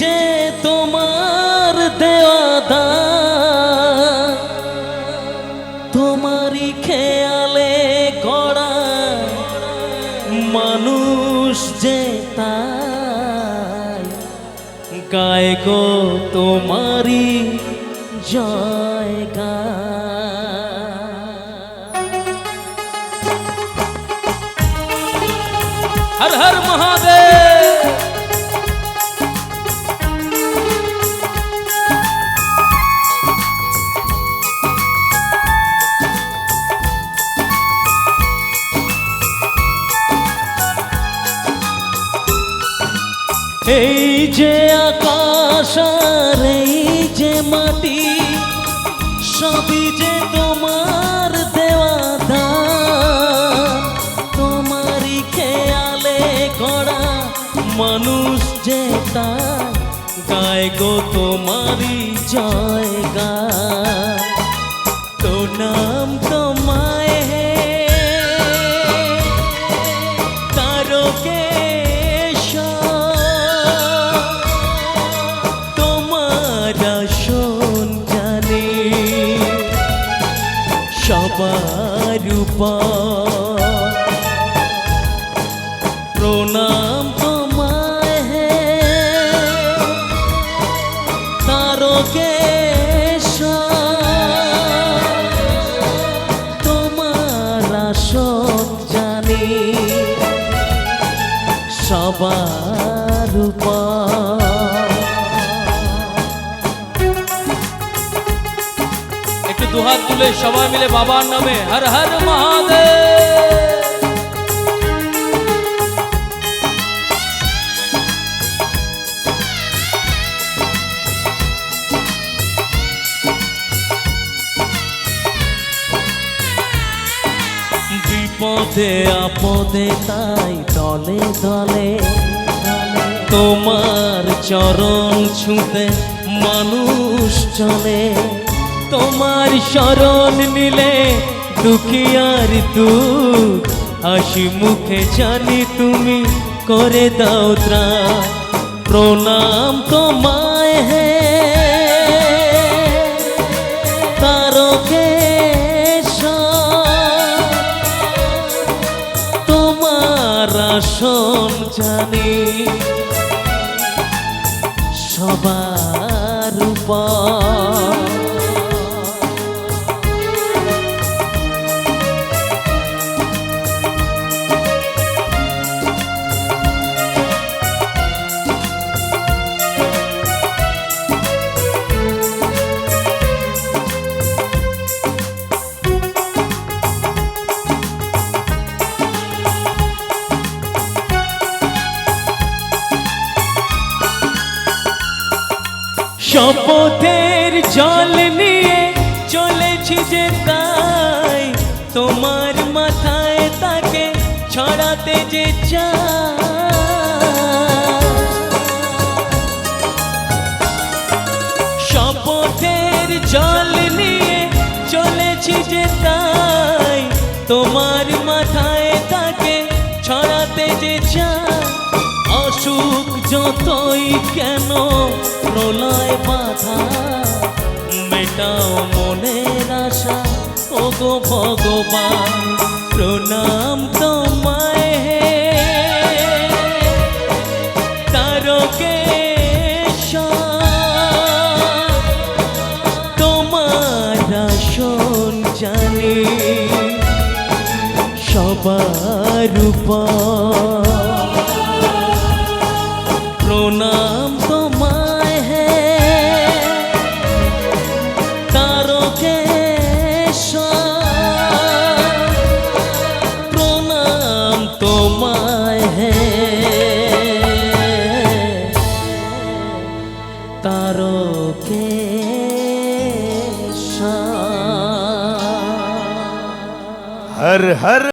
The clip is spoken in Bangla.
যে তোমার দেওয়া তোমারই খেয়ালে গড়া মানুষ যে তাই, গায় গো তোমারই জয়গা। হর হর মহাদেব! এই যে আকাশ আর এই যে মাটি, সবই যে তোমার দেওয়া দান তোমারই খেয়ালে গড়া মানুষ যে তার, গায় গো তোমারই জয় গান উপর প্রণাম তোমায় হে তারকেশ তোমার আসন জানি সবার উপর। একটু দুহাত তুলে সবাই মিলে বাবার নামে হর হর মহাদেব। বিপদে, আপদে, তাই দলে দলে, তোমার চরণ ছুঁতে মানুষ চলে। তোমার শরণ নিলে দুঃখ হাসি মুখে জানি তুমি করে দাও প্রণাম তোমায় হে তারকেশ্বর। তোমার আসন জানি সবার উপর। শপথের জল নিয়ে চলেছি যে তাই, তোমার মাথায় তাকে ছড়াতে যে চাই। জল নিয়ে চলেছি যে তাই, তোমার মাথায় তাকে ছড়াতে যে চাই। অসুখ যতই কেন প্রলয় বাধা। মেটাও মনের আশা ও গো ভগবান, প্রণাম তোমায় হে। তারকেশ্বর, তোমার আসন জানি, সবার উপর। তারকে হর হর